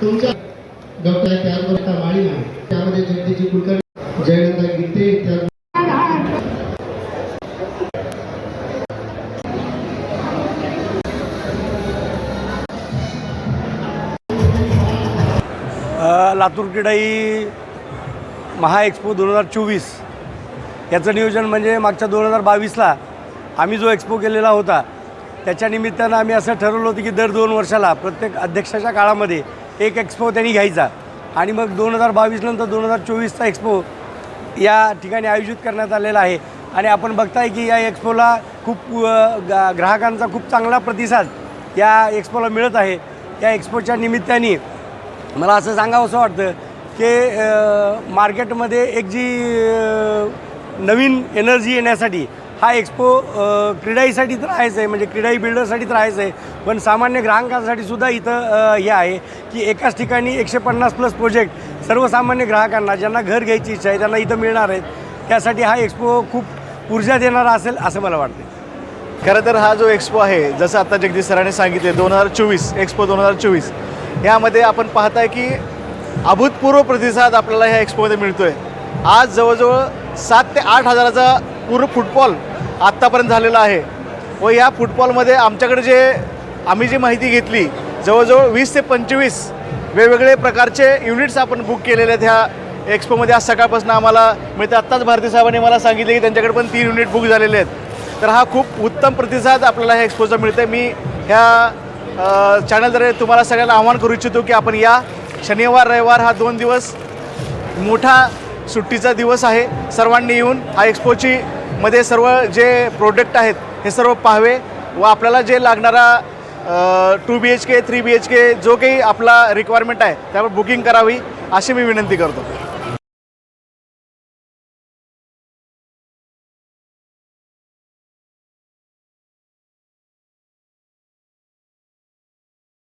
तुमच्या डॉक्टर त्याचबरोबर माळी आहे त्यामध्ये जनतेची कुलकर्णी जयनंदा गीते त्या लातूर क्रीडाई महाएक्सपो दोन हजार चोवीस. याचं नियोजन म्हणजे मागच्या दोन हजार बावीसला आम्ही जो एक्सपो केलेला होता त्याच्या निमित्तानं आम्ही असं ठरवलं होतं की दर दोन वर्षाला प्रत्येक अध्यक्षाच्या काळामध्ये एक एक्सपो त्यांनी घ्यायचा. आणि मग दोन हजार बावीस नंतर दोन हजार चोवीसचा एक्सपो या ठिकाणी आयोजित करण्यात आलेला आहे. आणि आपण बघताय की या एक्सपोला खूप गा- ग्राहकांचा खूप चांगला प्रतिसाद या एक्सपोला मिळत आहे. या एक्सपोच्या निमित्ताने मला असं सांगावं असं वाटतं की मार्केटमध्ये एक जी नवीन एनर्जी येण्यासाठी हा एक्सपो क्रीडाईसाठी तर आहेच आहे म्हणजे क्रीडाई बिल्डरसाठी तर आहेच आहे. पण सामान्य ग्राहकांसाठी सुद्धा इथं हे आहे की एकाच ठिकाणी एकशे पन्नास प्लस प्रोजेक्ट सर्वसामान्य ग्राहकांना ज्यांना घर घ्यायची इच्छा आहे त्यांना इथं मिळणार आहेत. त्यासाठी हा एक्सपो खूप ऊर्जा देणारा असेल असं मला वाटतं खरं तर हा जो एक्सपो आहे जसं आता जगदीश सरांनी सांगितले दोन हजार चोवीस एक्सपो दोन हजार चोवीस यामध्ये आपण पाहताय की अभूतपूर्व प्रतिसाद आपल्याला ह्या एक्सपोमध्ये मिळतो आहे आज जवळजवळ सात ते आठ हजाराचा पूर्ण फुटबॉल आत्तापर्यंत झालेला आहे. व या फुटबॉलमध्ये आमच्याकडे जे आम्ही जी माहिती घेतली जवळजवळ वीस ते पंचवीस वेगवेगळे प्रकारचे युनिट्स आपण बुक केलेले आहेत ह्या एक्सपोमध्ये. आज सकाळपासून आम्हाला मिळते आत्ताच भारती साहेबांनी मला सांगितले की त्यांच्याकडे पण तीन युनिट बुक झालेले आहेत. तर हा खूप उत्तम प्रतिसाद आपल्याला ह्या एक्सपोचा मिळतो मी ह्या चॅनलद्वारे तुम्हाला सगळ्यांना आवाहन करू इच्छितो की आपण या शनिवार रविवार हा दोन दिवस मोठा सुट्टीचा दिवस आहे. सर्वांनी येऊन हा एक्सपोची मध्ये सर्व जे प्रोडक्ट आहेत हे सर्व पाहावे व आपल्याला जे लागणारा two B H K three B H K जो काही आपला रिक्वायरमेंट आहे त्यावर बुकिंग करावी अशी मी विनंती करतो.